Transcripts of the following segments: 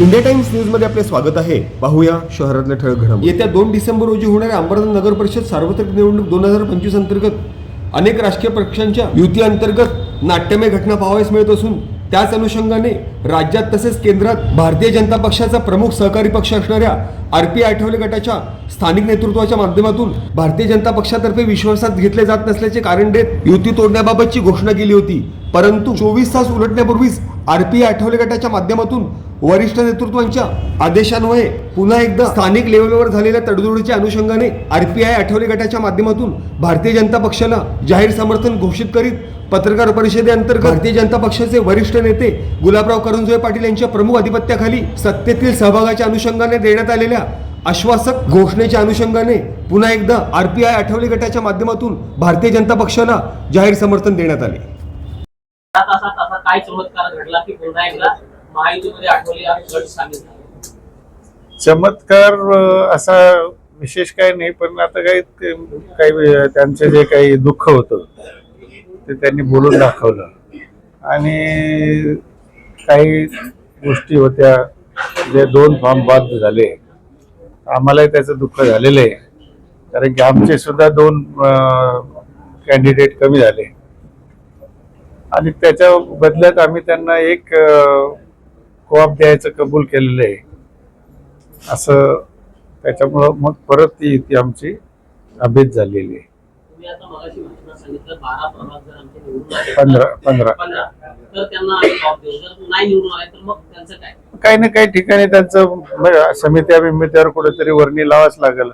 India times न्यूजमध्ये आपले स्वागत आहे. पाहूया शहरातल्या ठळक घडामोडी. येत्या दोन डिसेंबर रोजी होणाऱ्या अंबरनाथ नगर परिषद सार्वत्रिक निवडणूक दोन हजार पंचवीस अंतर्गत अनेक राजकीय पक्षांच्या युती अंतर्गत नाट्यमय घटना पाहावयास मिळत असून त्याच अनुषंगाने राज्यात तसेच केंद्रात भारतीय जनता पक्षाचा प्रमुख सहकारी पक्ष असणाऱ्या आर पी आठवले गटाच्या स्थानिक नेतृत्वाच्या माध्यमातून भारतीय जनता पक्षातर्फे विश्वासात घेतले जात नसल्याचे कारण देत युती तोडण्याबाबतची घोषणा केली होती. परंतु चोवीस तास उलटण्यापूर्वीच आर पी आठवले गटाच्या माध्यमातून वरिष्ठ नेतृत्वांच्या आदेशान्वये पुन्हा एकदा स्थानिक लेवलवर झालेल्या तडजोडीच्या अनुषंगाने आरपीआय आठवले गटाच्या माध्यमातून भारतीय जनता पक्षाला जाहीर समर्थन घोषित करीत पत्रकार परिषदेअंतर्गत भारतीय जनता पक्षाचे वरिष्ठ नेते गुलाबराव करंजोय पाटील यांच्या प्रमुख अधिपत्याखाली सत्तेतील सहभागाच्या अनुषंगाने देण्यात आलेल्या आश्वासक घोषणेच्या अनुषंगाने पुन्हा एकदा आरपीआय आठवले गटाच्या माध्यमातून भारतीय जनता पक्षाला जाहीर समर्थन देण्यात आले. चमत्कार महायुतीमध्ये गट चमत्कार असा विशेष काही नाही पण आता काही काही त्यांचं जे काही दुःख होतं ते त्यांनी बोलून दाखवलं. आणि काही गोष्टी होत्या जे दोन फॉर्म बाद झाले. आम्हालाही त्याचं दुःख झालेलं आहे. कारण की आमचे सुद्धा दोन कॅन्डिडेट कमी झाले. आणि त्याच्या बदल्यात आम्ही त्यांना एक कोऑप द्यायचं कबूल केलेलं आहे. असं त्याच्यामुळं मग परत ती ती आमची अभेद झालेली आहे. पंधरा काही ना काही ठिकाणी त्यांचं म्हणजे समित्या बिमित्यावर कुठेतरी वर्णी लावाच लागेल.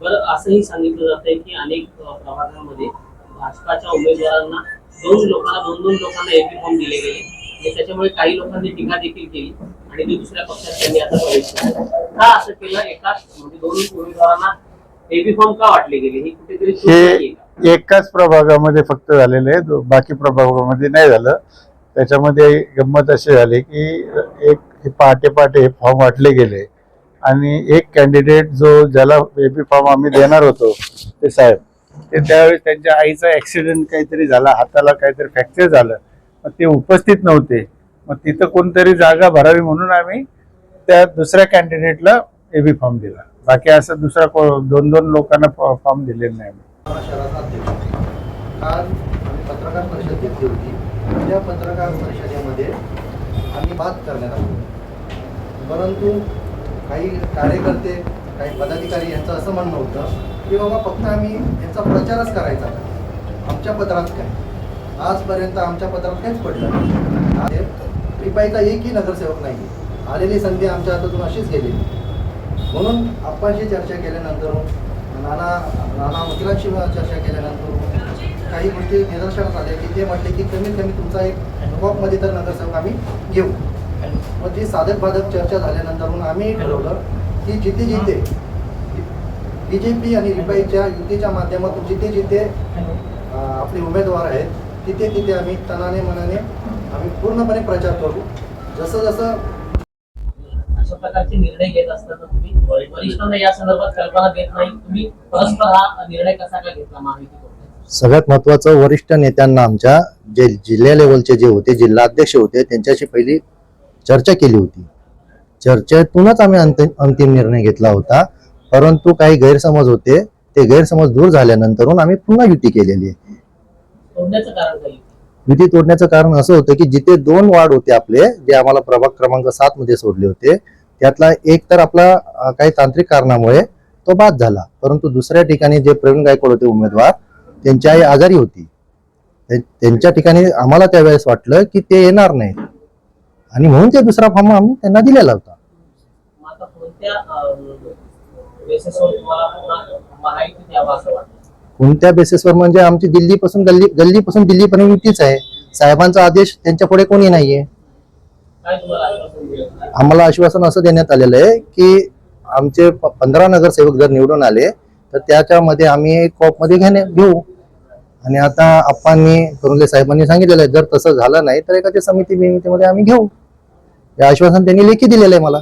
बरं असंही सांगितलं जातंय की अनेक प्रभागांमध्ये भाजपाच्या उमेदवारांना दोन लोकांना दोन दोन लोकांना एपी फॉर्म दिले गेले. त्याच्यामुळे काही लोकांनी टीका देखील केली आणि ते दुसऱ्या पक्षात त्यांनी आता प्रवेश केला. का असं केलं? एकाच म्हणजे दोन उमेदवारांना एपी फॉर्म का वाटले गेले? ही कुठेतरी? एकाच प्रभागामध्ये फक्त झालेलं आहे. बाकी प्रभागामध्ये नाही झालं. त्याच्यामध्ये गंमत अशी झाली की एक हे पहाटे पहाटे हे फॉर्म वाटले गेले. आणि एक कॅन्डिडेट जो ज्याला एबी फॉर्म आम्ही देणार होतो ते साहेब ते त्यावेळेस त्यांच्या आईचा ऍक्सिडेंट काहीतरी झाला हाताला काहीतरी फ्रॅक्चर झालं. मग ते उपस्थित नव्हते. मग तिथं कोणतरी जागा भरावी म्हणून आम्ही त्या दुसऱ्या कॅन्डिडेटला एबी फॉर्म दिला. बाकी असं दुसरा को- दोन दोन लोकांना फॉर्म दिलेला नाही आम्ही. पत्रकार परिषद घेतली होती. त्या पत्रकार परिषदेमध्ये आम्ही बात करण्यात आलो. परंतु काही कार्यकर्ते काही पदाधिकारी यांचं असं म्हणणं होतं की बाबा फक्त आम्ही यांचा प्रचारच करायचा आमच्या पत्रात काय? आजपर्यंत आमच्या पत्रात काहीच पडलं नाही. रिपाईचा एकही नगरसेवक नाही. आलेली संधी आमच्या हातातून अशीच गेलेली म्हणून आपणशी चर्चा केल्यानंतर नाना नाना वकिलांशी चर्चा केल्यानंतर काही गोष्टी निदर्शनास आल्या की ते म्हटले की कमीत कमी तुमचा एक मध्ये तर नगरसेवक आम्ही घेऊ. मग ती साधक बाधक चर्चा झाल्यानंतर आम्ही ठरवलं की जिथे जिथे बी जे पी आणि रिपाईच्या युतीच्या माध्यमातून जिथे जिथे आपले उमेदवार आहेत तिथे तिथे आम्ही तनाने मनाने आम्ही पूर्णपणे प्रचार करू. जसं जसं अशा प्रकारचे निर्णय घेत असताना तुम्ही वरिष्ठांना या संदर्भात कल्पना देत नाही. तुम्ही परस्पर हा निर्णय कसा काय घेतला महायुतीकडून सगळ्यात महत्वाचं वरिष्ठ नेत्यांना आमच्या जे जिल्हा लेवलचे जे होते जिल्हाध्यक्ष होते त्यांच्याशी पहिली चर्चा केली होती. चर्चेतूनच आम्ही अंतिम अंतिम निर्णय घेतला होता. परंतु काही गैरसमज होते. ते गैरसमज दूर झाल्यानंतरून आम्ही पुन्हा युती केलेली आहे. तोडण्याचं कारण काही तोडण्याचं कारण असं होतं की जिथे दोन वार्ड होते आपले जे आम्हाला प्रभाग क्रमांक सात मध्ये सोडले होते त्यातला एक तर आपला काही तांत्रिक कारणामुळे तो बाद झाला. परंतु दुसऱ्या ठिकाणी जे प्रवीण गायकवाड होते उमेदवार त्यांची आई आजारी होती. त्यांच्या ठिकाणी आम्हाला त्यावेळेस वाटलं की ते येणार नाहीत. आणि म्हणून ते दुसरा फॉर्म आम्ही त्यांना दिलेला होता. कोणत्या कोणत्या बेसिसवर म्हणजे आमची दिल्लीपासून गल्ली गल्लीपासून दिल्लीपर्यंत युतीच आहे. साहेबांचा आदेश त्यांच्या पुढे कोणी नाहीये. आम्हाला आश्वासन असं देण्यात आलेलं आहे की आमचे प- पंधरा नगरसेवक जर निवडून आले तर त्याच्यामध्ये आम्ही कॉपमध्ये घेणे घेऊ. आणि आता आप्पांनी करुंदे साहेबांनी सांगितलेलं आहे जर तसं झालं नाही तर एखाद्या समिती बिमितीमध्ये आम्ही घेऊ. हे आश्वासन त्यांनी लेखी दिलेलं आहे मला.